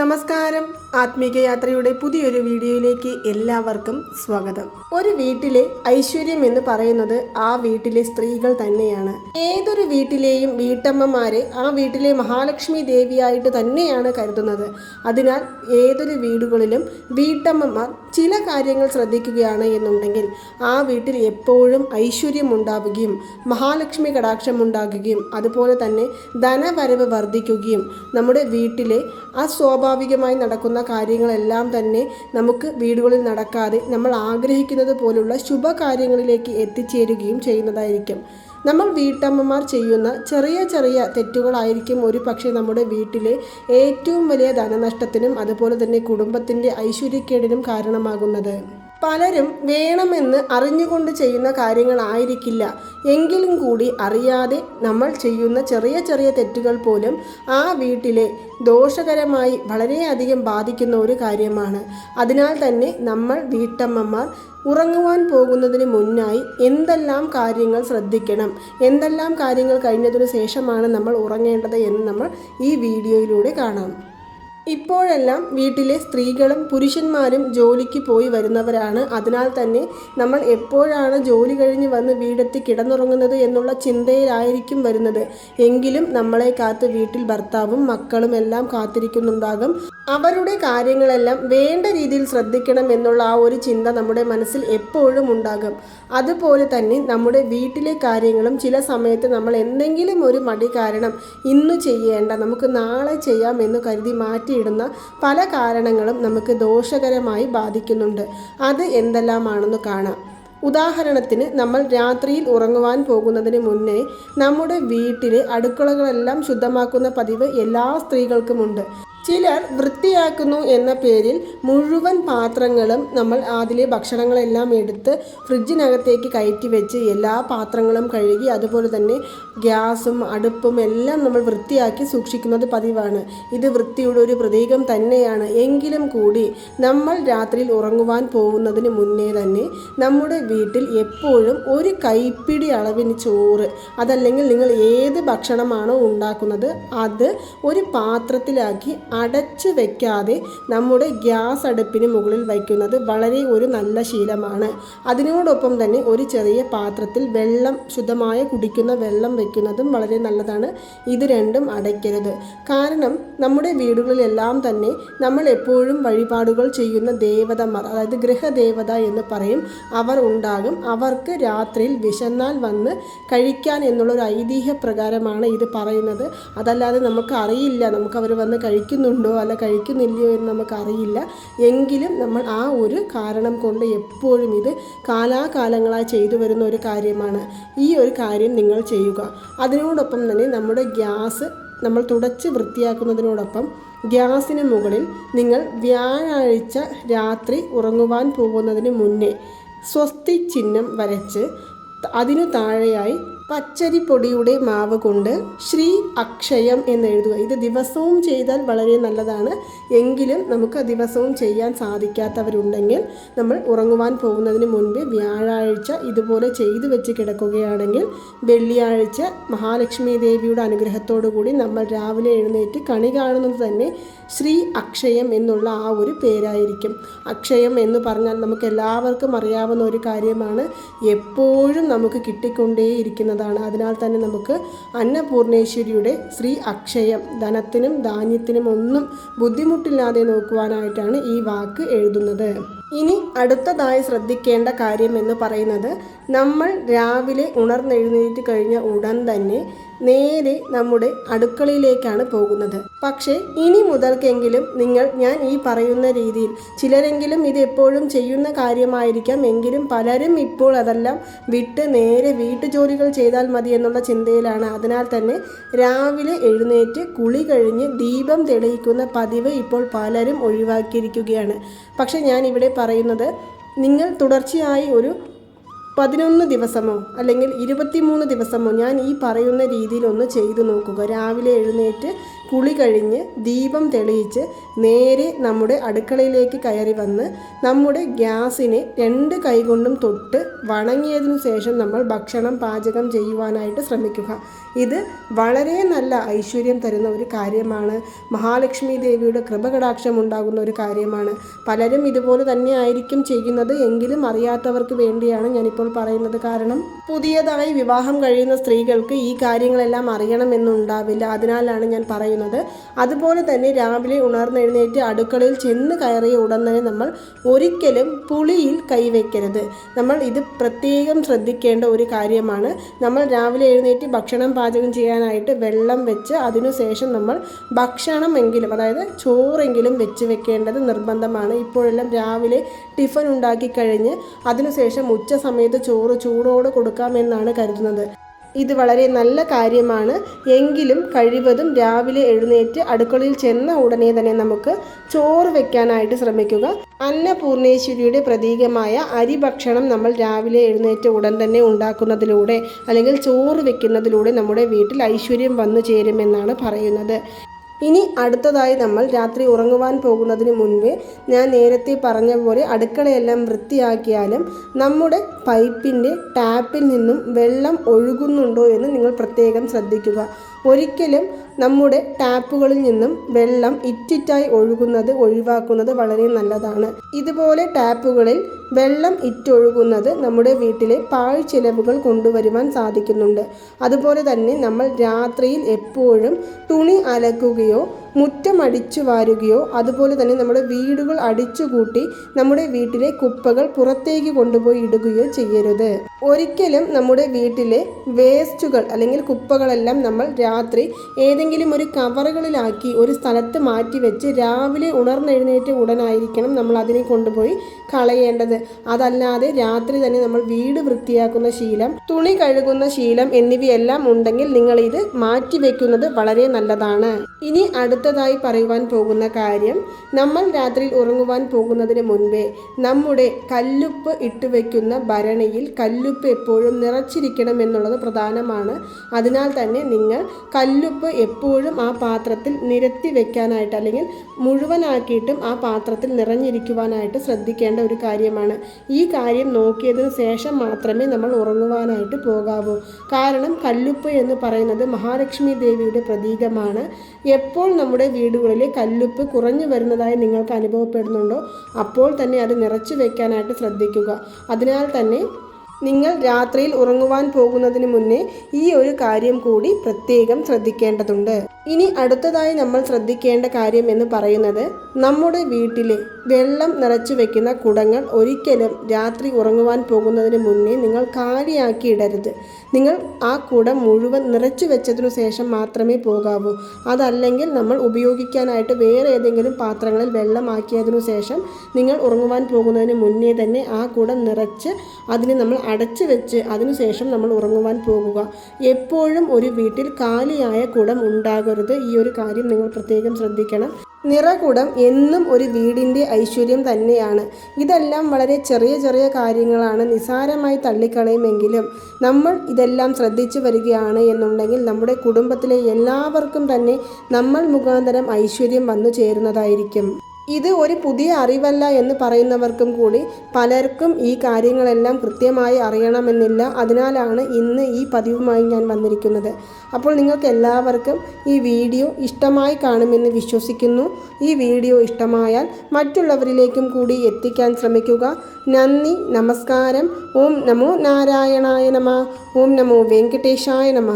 നമസ്കാരം. ആത്മീക യാത്രയുടെ പുതിയൊരു വീഡിയോയിലേക്ക് എല്ലാവർക്കും സ്വാഗതം. ഒരു വീട്ടിലെ ഐശ്വര്യം എന്ന് പറയുന്നത് ആ വീട്ടിലെ സ്ത്രീകൾ തന്നെയാണ്. ഏതൊരു വീട്ടിലെയും വീട്ടമ്മമാരെ ആ വീട്ടിലെ മഹാലക്ഷ്മി ദേവിയായിട്ട് തന്നെയാണ് കരുതുന്നത്. അതിനാൽ ഏതൊരു വീടുകളിലും വീട്ടമ്മമാർ ചില കാര്യങ്ങൾ ശ്രദ്ധിക്കുകയാണ് എന്നുണ്ടെങ്കിൽ ആ വീട്ടിൽ എപ്പോഴും ഐശ്വര്യം ഉണ്ടാവുകയും മഹാലക്ഷ്മി കടാക്ഷം ഉണ്ടാകുകയും അതുപോലെ തന്നെ ധനവരവ് വർദ്ധിക്കുകയും നമ്മുടെ വീട്ടിലെ ആ സ്വാഭാവികമായി നടക്കുന്ന കാര്യങ്ങളെല്ലാം തന്നെ നമുക്ക് വീടുകളിൽ നടക്കാതെ നമ്മൾ ആഗ്രഹിക്കുന്നത് പോലുള്ള ശുഭകാര്യങ്ങളിലേക്ക് എത്തിച്ചേരുകയും ചെയ്യുന്നതായിരിക്കും. നമ്മൾ വീട്ടമ്മമാർ ചെയ്യുന്ന ചെറിയ ചെറിയ തെറ്റുകളായിരിക്കും ഒരു പക്ഷേ നമ്മുടെ വീട്ടിലെ ഏറ്റവും വലിയ ധനനഷ്ടത്തിനും അതുപോലെ തന്നെ കുടുംബത്തിന്റെ ഐശ്വര്യക്കേടിനും കാരണമാകുന്നത്. പലരും വേണമെന്ന് അറിഞ്ഞുകൊണ്ട് ചെയ്യുന്ന കാര്യങ്ങളായിരിക്കില്ല. എങ്കിലും കൂടി അറിയാതെ നമ്മൾ ചെയ്യുന്ന ചെറിയ ചെറിയ തെറ്റുകൾ പോലും ആ വീട്ടിലെ ദോഷകരമായി വളരെയധികം ബാധിക്കുന്ന ഒരു കാര്യമാണ്. അതിനാൽ തന്നെ നമ്മൾ വീട്ടമ്മമാർ ഉറങ്ങുവാൻ പോകുന്നതിന് മുന്നായി എന്തെല്ലാം കാര്യങ്ങൾ ശ്രദ്ധിക്കണം എന്തെല്ലാം കാര്യങ്ങൾ കഴിഞ്ഞതിനു ശേഷമാണ് നമ്മൾ ഉറങ്ങേണ്ടത് എന്ന് നമ്മൾ ഈ വീഡിയോയിലൂടെ കാണാം. ഇപ്പോഴെല്ലാം വീട്ടിലെ സ്ത്രീകളും പുരുഷന്മാരും ജോലിക്ക് പോയി വരുന്നവരാണ്. അതിനാൽ തന്നെ നമ്മൾ എപ്പോഴാണ് ജോലി കഴിഞ്ഞ് വന്ന് വീടെത്തി കിടന്നുറങ്ങുന്നത് എന്നുള്ള ചിന്തയിലായിരിക്കും വരുന്നത്. എങ്കിലും നമ്മളെ കാത്ത് വീട്ടിൽ ഭർത്താവും മക്കളും എല്ലാം കാത്തിരിക്കുന്നുണ്ടാകും. അവരുടെ കാര്യങ്ങളെല്ലാം വേണ്ട രീതിയിൽ ശ്രദ്ധിക്കണം എന്നുള്ള ആ ഒരു ചിന്ത നമ്മുടെ മനസ്സിൽ എപ്പോഴും ഉണ്ടാകും. അതുപോലെ തന്നെ നമ്മുടെ വീട്ടിലെ കാര്യങ്ങളും ചില സമയത്ത് നമ്മൾ എന്തെങ്കിലും ഒരു മടി കാരണം ഇന്ന് ചെയ്യേണ്ട നമുക്ക് നാളെ ചെയ്യാം എന്ന് കരുതി മാറ്റിയിടുന്ന പല കാരണങ്ങളും നമുക്ക് ദോഷകരമായി ബാധിക്കുന്നുണ്ട്. അത് എന്തെല്ലാമാണെന്ന് കാണാം. ഉദാഹരണത്തിന് നമ്മൾ രാത്രിയിൽ ഉറങ്ങുവാൻ പോകുന്നതിന് മുന്നേ നമ്മുടെ വീട്ടിലെ അടുക്കളകളെല്ലാം ശുദ്ധമാക്കുന്ന പതിവ് എല്ലാ സ്ത്രീകൾക്കുമുണ്ട്. ചിലർ വൃത്തിയാക്കുന്നു എന്ന പേരിൽ മുഴുവൻ പാത്രങ്ങളും നമ്മൾ അതിലെ ഭക്ഷണങ്ങളെല്ലാം എടുത്ത് ഫ്രിഡ്ജിനകത്തേക്ക് കയറ്റി വെച്ച് എല്ലാ പാത്രങ്ങളും കഴുകി അതുപോലെ തന്നെ ഗ്യാസും അടുപ്പും എല്ലാം നമ്മൾ വൃത്തിയാക്കി സൂക്ഷിക്കുന്നത് പതിവാണ്. ഇത് വൃത്തിയുടെ ഒരു പ്രതീകം തന്നെയാണ്. എങ്കിലും കൂടി നമ്മൾ രാത്രിയിൽ ഉറങ്ങുവാൻ പോകുന്നതിന് മുന്നേ തന്നെ നമ്മുടെ വീട്ടിൽ എപ്പോഴും ഒരു കൈപ്പിടി അളവിന് ചോറ് അതല്ലെങ്കിൽ നിങ്ങൾ ഏത് ഭക്ഷണമാണോ ഉണ്ടാക്കുന്നത് അത് ഒരു പാത്രത്തിലാക്കി അടച്ചു വെക്കാതെ നമ്മുടെ ഗ്യാസ് അടുപ്പിന് മുകളിൽ വയ്ക്കുന്നത് വളരെ ഒരു നല്ല ശീലമാണ്. അതിനോടൊപ്പം തന്നെ ഒരു ചെറിയ പാത്രത്തിൽ വെള്ളം ശുദ്ധമായ കുടിക്കുന്ന വെള്ളം വയ്ക്കുന്നതും വളരെ നല്ലതാണ്. ഇത് രണ്ടും അടയ്ക്കരുത്. കാരണം നമ്മുടെ വീടുകളിലെല്ലാം തന്നെ നമ്മൾ എപ്പോഴും വഴിപാടുകൾ ചെയ്യുന്ന ദേവതമാർ അതായത് ഗൃഹദേവത എന്ന് പറയും അവർ ഉണ്ടാകും. അവർക്ക് രാത്രിയിൽ വിശന്നാൽ വന്ന് കഴിക്കാൻ എന്നുള്ള ഒരു ഐതിഹ്യ പ്രകാരമാണ് ഇത് പറയുന്നത്. അതല്ലാതെ നമുക്ക് അറിയില്ല നമുക്ക് അവർ വന്ന് കഴിക്കുന്നുണ്ടോ അല്ല കഴിക്കുന്നില്ലയോ എന്ന് നമുക്കറിയില്ല. എങ്കിലും നമ്മൾ ആ ഒരു കാരണം കൊണ്ട് എപ്പോഴും ഇത് കാലാകാലങ്ങളായി ചെയ്തു വരുന്ന ഒരു കാര്യമാണ്. ഈ ഒരു കാര്യം നിങ്ങൾ ചെയ്യുക. അതിനോടൊപ്പം തന്നെ നമ്മുടെ ഗ്യാസ് നമ്മൾ തുടച്ച് വൃത്തിയാക്കുന്നതിനോടൊപ്പം ഗ്യാസിന് മുകളിൽ നിങ്ങൾ വ്യാഴാഴ്ച രാത്രി ഉറങ്ങുവാൻ പോകുന്നതിന് മുന്നേ സ്വസ്തി ചിഹ്നം വരച്ച് അതിനു താഴെയായി പച്ചരിപ്പൊടിയുടെ മാവ് കൊണ്ട് ശ്രീ അക്ഷയം എന്ന് എഴുതുക. ഇത് ദിവസവും ചെയ്താൽ വളരെ നല്ലതാണ്. എങ്കിലും നമുക്ക് ദിവസവും ചെയ്യാൻ സാധിക്കാത്തവരുണ്ടെങ്കിൽ നമ്മൾ ഉറങ്ങുവാൻ പോകുന്നതിന് മുൻപ് വ്യാഴാഴ്ച ഇതുപോലെ ചെയ്തു വെച്ച് കിടക്കുകയാണെങ്കിൽ വെള്ളിയാഴ്ച മഹാലക്ഷ്മി ദേവിയുടെ അനുഗ്രഹത്തോടു കൂടി നമ്മൾ രാവിലെ എഴുന്നേറ്റ് കണി കാണുന്നത് തന്നെ ശ്രീ അക്ഷയം എന്നുള്ള ആ ഒരു പേരായിരിക്കും. അക്ഷയം എന്ന് പറഞ്ഞാൽ നമുക്ക് എല്ലാവർക്കും അറിയാവുന്ന ഒരു കാര്യമാണ്. എപ്പോഴും നമുക്ക് കിട്ടിക്കൊണ്ടേയിരിക്കുന്നതാണ് അതിനാൽ തന്നെ നമുക്ക് അന്നപൂർണേശ്വരിയുടെ ശ്രീ അക്ഷയം ധനത്തിനും ധാന്യത്തിനും ഒന്നും ബുദ്ധിമുട്ടില്ലാതെ നോക്കുവാനായിട്ടാണ് ഈ വാക്ക് എഴുതുന്നത്. ഇനി അടുത്തതായി ശ്രദ്ധിക്കേണ്ട കാര്യം എന്ന് പറയുന്നത് നമ്മൾ രാവിലെ ഉണർന്നെഴുന്നേറ്റ് കഴിഞ്ഞ ഉടൻ തന്നെ നേരെ നമ്മുടെ അടുക്കളയിലേക്കാണ് പോകുന്നത്. പക്ഷേ ഇനി മുതൽക്കെങ്കിലും നിങ്ങൾ ഞാൻ ഈ പറയുന്ന രീതിയിൽ ചിലരെങ്കിലും ഇത് എപ്പോഴും ചെയ്യുന്ന കാര്യമായിരിക്കാം എങ്കിലും പലരും ഇപ്പോൾ അതെല്ലാം വിട്ട് നേരെ വീട്ടുജോലികൾ ചെയ്താൽ മതി എന്നുള്ള ചിന്തയിലാണ്. അതിനാൽ തന്നെ രാവിലെ എഴുന്നേറ്റ് കുളി കഴിഞ്ഞ് ദീപം തെളിയിക്കുന്ന പതിവ് ഇപ്പോൾ പലരും ഒഴിവാക്കിയിരിക്കുകയാണ്. പക്ഷേ ഞാൻ ഇവിടെ പറയുന്നത് നിങ്ങൾ തുടർച്ചയായി ഒരു പതിനൊന്ന് ദിവസമോ അല്ലെങ്കിൽ ഇരുപത്തിമൂന്ന് ദിവസമോ ഞാൻ ഈ പറയുന്ന രീതിയിലൊന്ന് ചെയ്തു നോക്കുക. രാവിലെ എഴുന്നേറ്റ് കുളി കഴിഞ്ഞ് ദീപം തെളിയിച്ച് നേരെ നമ്മുടെ അടുക്കളയിലേക്ക് കയറി വന്ന് നമ്മുടെ ഗ്യാസിനെ രണ്ട് കൈകൊണ്ടും തൊട്ട് വണങ്ങിയതിനു ശേഷം നമ്മൾ ഭക്ഷണം പാചകം ചെയ്യുവാനായിട്ട് ശ്രമിക്കുക. ഇത് വളരെ നല്ല ഐശ്വര്യം തരുന്ന ഒരു കാര്യമാണ്. മഹാലക്ഷ്മി ദേവിയുടെ കൃപകടാക്ഷം ഉണ്ടാകുന്ന ഒരു കാര്യമാണ്. പലരും ഇതുപോലെ തന്നെ ആയിരിക്കും ചെയ്യുന്നത് എങ്കിലും അറിയാത്തവർക്ക് വേണ്ടിയാണ് ഞാനിപ്പോൾ പറയുന്നത് കാരണം പുതിയതായി വിവാഹം കഴിയുന്ന സ്ത്രീകൾക്ക് ഈ കാര്യങ്ങളെല്ലാം അറിയണമെന്നുണ്ടാവില്ല അതിനാലാണ് ഞാൻ പറയുന്നത്. അതുപോലെ തന്നെ രാവിലെ ഉണർന്നെഴുന്നേറ്റ് അടുക്കളയിൽ ചെന്ന് കയറിയ ഉടൻ തന്നെ നമ്മൾ ഒരിക്കലും പുളിയിൽ കൈവയ്ക്കരുത്. നമ്മൾ ഇത് പ്രത്യേകം ശ്രദ്ധിക്കേണ്ട ഒരു കാര്യമാണ്. നമ്മൾ രാവിലെ എഴുന്നേറ്റ് ഭക്ഷണം പാചകം ചെയ്യാനായിട്ട് വെള്ളം വെച്ച് അതിനുശേഷം നമ്മൾ ഭക്ഷണമെങ്കിലും അതായത് ചോറെങ്കിലും വെച്ച് വെക്കേണ്ടത് നിർബന്ധമാണ്. ഇപ്പോഴെല്ലാം രാവിലെ ടിഫൻ ഉണ്ടാക്കി കഴിഞ്ഞ് അതിനുശേഷം ഉച്ച സമയത്ത് ചോറ് ചൂടോടെ കൊടുക്കാമെന്നാണ് കരുതുന്നത്. ഇത് വളരെ നല്ല കാര്യമാണ്. എങ്കിലും കഴിവതും രാവിലെ എഴുന്നേറ്റ് അടുക്കളയിൽ ചെന്ന ഉടനെ തന്നെ നമുക്ക് ചോറ് വെക്കാനായിട്ട് ശ്രമിക്കുക. അന്നപൂർണേശ്വരിയുടെ പ്രതീകമായ അരി ഭക്ഷണം നമ്മൾ രാവിലെ എഴുന്നേറ്റ് ഉടൻ തന്നെ ഉണ്ടാക്കുന്നതിലൂടെ അല്ലെങ്കിൽ ചോറ് വെക്കുന്നതിലൂടെ നമ്മുടെ വീട്ടിൽ ഐശ്വര്യം വന്നു ചേരുമെന്നാണ് പറയുന്നത്. ഇനി അടുത്തതായി നമ്മൾ രാത്രി ഉറങ്ങുവാൻ പോകുന്നതിന് മുൻപേ ഞാൻ നേരത്തെ പറഞ്ഞ പോലെ അടുക്കളയെല്ലാം വൃത്തിയാക്കിയാലും നമ്മുടെ പൈപ്പിന്റെ ടാപ്പിൽ നിന്നും വെള്ളം ഒഴുകുന്നുണ്ടോ എന്ന് നിങ്ങൾ പ്രത്യേകം ശ്രദ്ധിക്കുക. ഒരിക്കലും നമ്മുടെ ടാപ്പുകളിൽ നിന്നും വെള്ളം ഇറ്റിറ്റായി ഒഴുകുന്നത് ഒഴിവാക്കുന്നത് വളരെ നല്ലതാണ്. ഇതുപോലെ ടാപ്പുകളിൽ വെള്ളം ഇറ്റൊഴുകുന്നത് നമ്മുടെ വീട്ടിലെ പാഴ് ചിലവുകൾ കൊണ്ടുവരുവാൻ സാധിക്കുന്നുണ്ട്. അതുപോലെ തന്നെ നമ്മൾ രാത്രിയിൽ എപ്പോഴും തുണി അലക്കുകയോ viu? മുറ്റം അടിച്ചു വാരുകയോ അതുപോലെ തന്നെ നമ്മുടെ വീടുകൾ അടിച്ചുകൂട്ടി നമ്മുടെ വീട്ടിലെ കുപ്പകൾ പുറത്തേക്ക് കൊണ്ടുപോയി ഇടുകയോ ചെയ്യരുത്. ഒരിക്കലും നമ്മുടെ വീട്ടിലെ വേസ്റ്റുകൾ അല്ലെങ്കിൽ കുപ്പകളെല്ലാം നമ്മൾ രാത്രി ഏതെങ്കിലും ഒരു കവറുകളിലാക്കി ഒരു സ്ഥലത്ത് മാറ്റി വെച്ച് രാവിലെ ഉണർന്നെഴുന്നേറ്റ് ഉടനായിരിക്കണം നമ്മൾ അതിനെ കൊണ്ടുപോയി കളയേണ്ടത്. അതല്ലാതെ രാത്രി തന്നെ നമ്മൾ വീട് വൃത്തിയാക്കുന്ന ശീലം തുണി കഴുകുന്ന ശീലം എന്നിവയെല്ലാം ഉണ്ടെങ്കിൽ നിങ്ങൾ ഇത് മാറ്റി വെക്കുന്നത് വളരെ നല്ലതാണ്. ഇനി അടുത്തതായി പറയുവാൻ പോകുന്ന കാര്യം നമ്മൾ രാത്രിയിൽ ഉറങ്ങുവാൻ പോകുന്നതിന് മുൻപേ നമ്മുടെ കല്ലുപ്പ് ഇട്ട് വയ്ക്കുന്ന ഭരണിയിൽ കല്ലുപ്പ് എപ്പോഴും നിറച്ചിരിക്കണം എന്നുള്ളത് പ്രധാനമാണ്. അതിനാൽ തന്നെ നിങ്ങൾ കല്ലുപ്പ് എപ്പോഴും ആ പാത്രത്തിൽ നിരത്തി വെക്കാനായിട്ട് അല്ലെങ്കിൽ മുഴുവനാക്കിയിട്ടും ആ പാത്രത്തിൽ നിറഞ്ഞിരിക്കുവാനായിട്ട് ശ്രദ്ധിക്കേണ്ട ഒരു കാര്യമാണ്. ഈ കാര്യം നോക്കിയതിനു ശേഷം മാത്രമേ നമ്മൾ ഉറങ്ങുവാനായിട്ട് പോകാവൂ. കാരണം കല്ലുപ്പ് എന്ന് പറയുന്നത് മഹാലക്ഷ്മി ദേവിയുടെ പ്രതീകമാണ്. എപ്പോൾ നമ്മുടെ വീടുകളിൽ കല്ലുപ്പ് കുറഞ്ഞു വരുന്നതായി നിങ്ങൾക്ക് അനുഭവപ്പെടുന്നുണ്ടോ? അപ്പോൾ തന്നെ അത് നിറച്ചു വെക്കാനായിട്ട് ശ്രദ്ധിക്കുക. അതിനാൽ തന്നെ നിങ്ങൾ രാത്രിയിൽ ഉറങ്ങുവാൻ പോകുന്നതിന് മുന്നേ ഈ ഒരു കാര്യം കൂടി പ്രത്യേകം ശ്രദ്ധിക്കേണ്ടതുണ്ട്. ഇനി അടുത്തതായി നമ്മൾ ശ്രദ്ധിക്കേണ്ട കാര്യം എന്ന് പറയുന്നത് നമ്മുടെ വീട്ടിലെ വെള്ളം നിറച്ചു വെക്കുന്ന കുടങ്ങൾ ഒരിക്കലും രാത്രി ഉറങ്ങുവാൻ പോകുന്നതിന് മുന്നേ നിങ്ങൾ കാലിയാക്കി ഇടരുത്. നിങ്ങൾ ആ കുടം മുഴുവൻ നിറച്ചു വെച്ചതിനു ശേഷം മാത്രമേ പോകാവൂ. അതല്ലെങ്കിൽ നമ്മൾ ഉപയോഗിക്കാനായിട്ട് വേറെ ഏതെങ്കിലും പാത്രങ്ങളിൽ വെള്ളമാക്കിയതിനു ശേഷം നിങ്ങൾ ഉറങ്ങുവാൻ പോകുന്നതിന് മുന്നേ തന്നെ ആ കുടം നിറച്ച് അതിനെ നമ്മൾ അടച്ചു വെച്ച് അതിനുശേഷം നമ്മൾ ഉറങ്ങുവാൻ പോകുക. എപ്പോഴും ഒരു വീട്ടിൽ കാലിയായ കുടം ഉണ്ടാകരുത്. ഈ ഒരു കാര്യം നിങ്ങൾ പ്രത്യേകം ശ്രദ്ധിക്കണം. നിറകുടം എന്നും ഒരു വീടിന്റെ ഐശ്വര്യം തന്നെയാണ്. ഇതെല്ലാം വളരെ ചെറിയ ചെറിയ കാര്യങ്ങളാണ് നിസാരമായി തള്ളിക്കളയുമെങ്കിലും നമ്മൾ ഇതെല്ലാം ശ്രദ്ധിച്ചു വരികയാണ് എന്നുണ്ടെങ്കിൽ നമ്മുടെ കുടുംബത്തിലെ എല്ലാവർക്കും തന്നെ നമ്മൾ മുഖാന്തരം ഐശ്വര്യം വന്നു ചേരുന്നതായിരിക്കും. ഇത് ഒരു പുതിയ അറിവല്ല എന്ന് പറയുന്നവർക്കും കൂടി പലർക്കും ഈ കാര്യങ്ങളെല്ലാം കൃത്യമായി അറിയണമെന്നില്ല. അതിനാലാണ് ഇന്ന് ഈ പതിവുമായി ഞാൻ വന്നിരിക്കുന്നത്. അപ്പോൾ നിങ്ങൾക്ക് എല്ലാവർക്കും ഈ വീഡിയോ ഇഷ്ടമായി കാണുമെന്ന് വിശ്വസിക്കുന്നു. ഈ വീഡിയോ ഇഷ്ടമായാൽ മറ്റുള്ളവരിലേക്കും കൂടി എത്തിക്കാൻ ശ്രമിക്കുക. നന്ദി നമസ്കാരം. ഓം നമോ നാരായണായ നമ. ഓം നമോ വെങ്കടേശായ നമ.